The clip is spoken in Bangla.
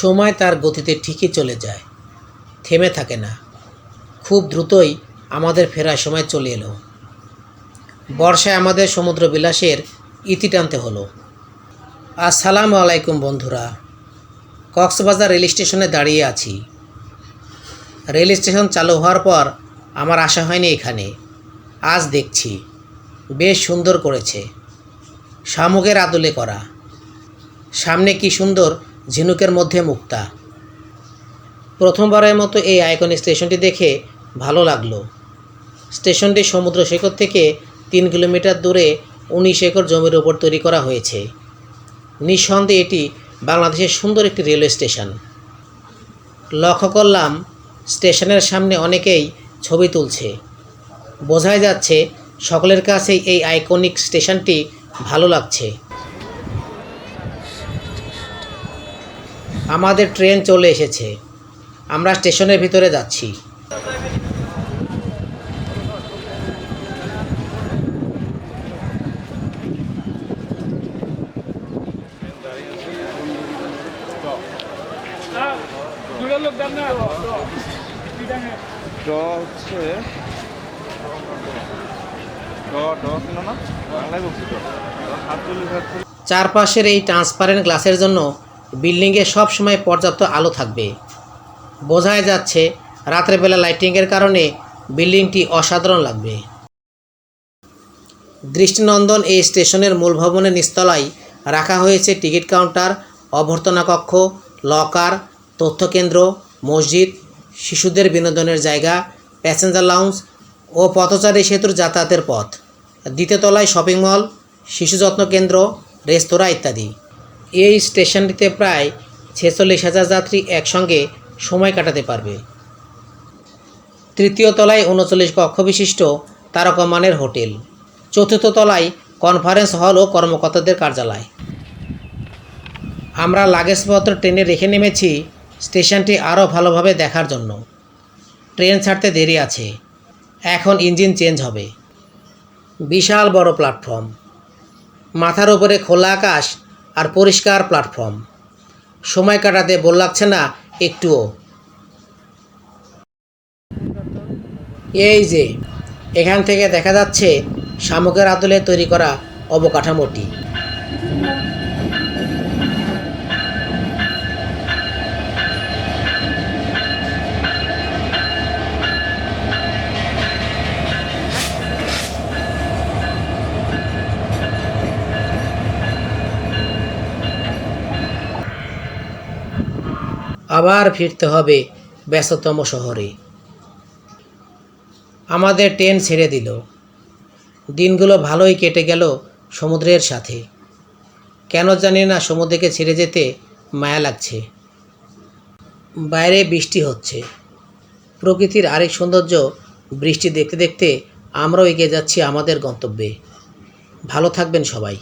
সময় তার গতিতে ঠিকই চলে যায়। থেমে থাকে না। খুব দ্রুতই আমাদের ফেরার সময় চলে এলো। বর্ষায় আমাদের সমুদ্র বিলাসের ইতি টানতে হলো। আসসালামু আলাইকুম বন্ধুরা, কক্সবাজার রেল স্টেশনে দাঁড়িয়ে আছি। রেল স্টেশন চালু হওয়ার পর আমার আশা হয়নি এখানে। আজ দেখছি। বেশ সুন্দর করেছে। শামুকের আদলে করা। সামনে কি সুন্দর ঝিনুকের মধ্যে মুক্তা। প্রথমবারের মতো এই আইকন স্টেশনটি দেখে ভালো লাগল। স্টেশনটি সমুদ্র সৈকত থেকে তিন কিলোমিটার দূরে উনিশ একর জমির ওপর তৈরি করা হয়েছে। নিঃসন্দেহে এটি বাংলাদেশের সুন্দর একটি রেলওয়ে স্টেশন। লক্ষ্য করলাম, স্টেশনের সামনে অনেকেই ছবি তুলছে। বোঝাই যাচ্ছে, সকলের কাছেই এই আইকনিক স্টেশনটি ভালো লাগছে। আমাদের ট্রেন চলে এসেছে। আমরা স্টেশনের ভিতরে যাচ্ছি। চারপাশের এই ট্রান্সপারেন্ট গ্লাসের জন্য বিল্ডিংয়ে সব সময় পর্যাপ্ত আলো থাকবে। বোঝাই যাচ্ছে, রাত্রেবেলা লাইটিংয়ের কারণে বিল্ডিংটি অসাধারণ লাগবে। দৃষ্টিনন্দন এই স্টেশনের মূল ভবনের নিস্তলায় রাখা হয়েছে টিকিট কাউন্টার, অভ্যর্থনা কক্ষ, লকার, তথ্যকেন্দ্র, মসজিদ, শিশুদের বিনোদনের জায়গা, প্যাসেঞ্জার লাউঞ্জ ও পথচারী সেতুর যাতায়াতের পথ। দ্বিতীয় তলায় শপিং মল, শিশু যত্ন কেন্দ্র, রেস্তোরাঁ ইত্যাদি। এই স্টেশনটিতে প্রায় ছেচল্লিশ হাজার যাত্রী একসঙ্গে সময় কাটাতে পারবে। তৃতীয় তলায় উনচল্লিশ কক্ষ বিশিষ্ট তারকমানের হোটেল। চতুর্থ তলায় কনফারেন্স হল ও কর্মকর্তাদের কার্যালয়। আমরা লাগেজপত্র ট্রেনে রেখে নেমেছি স্টেশনটি আরও ভালোভাবে দেখার জন্য। ট্রেন ছাড়তে দেরি আছে। এখন ইঞ্জিন চেঞ্জ হবে। বিশাল বড় প্ল্যাটফর্ম। মাথার উপরে খোলা আকাশ আর পরিষ্কার প্ল্যাটফর্ম সময় কাটাতে বল লাগছে না, একটুও। এই যে, এখান থেকে দেখা যাচ্ছে শামুকের আদলে তৈরি করা অবকাঠামোটি। আবার ফিরতে হবে ব্যস্ততম শহরে। আমাদের ট্রেন ছেড়ে দিল। দিনগুলো ভালোই কেটে গেল সমুদ্রের সাথে। কেন জানি না সমুদ্রকে ছেড়ে যেতে মায়া লাগছে। বাইরে বৃষ্টি হচ্ছে। প্রকৃতির আরেক সৌন্দর্য বৃষ্টি দেখতে দেখতে আমরাও এগিয়ে যাচ্ছি আমাদের গন্তব্যে। ভালো থাকবেন সবাই।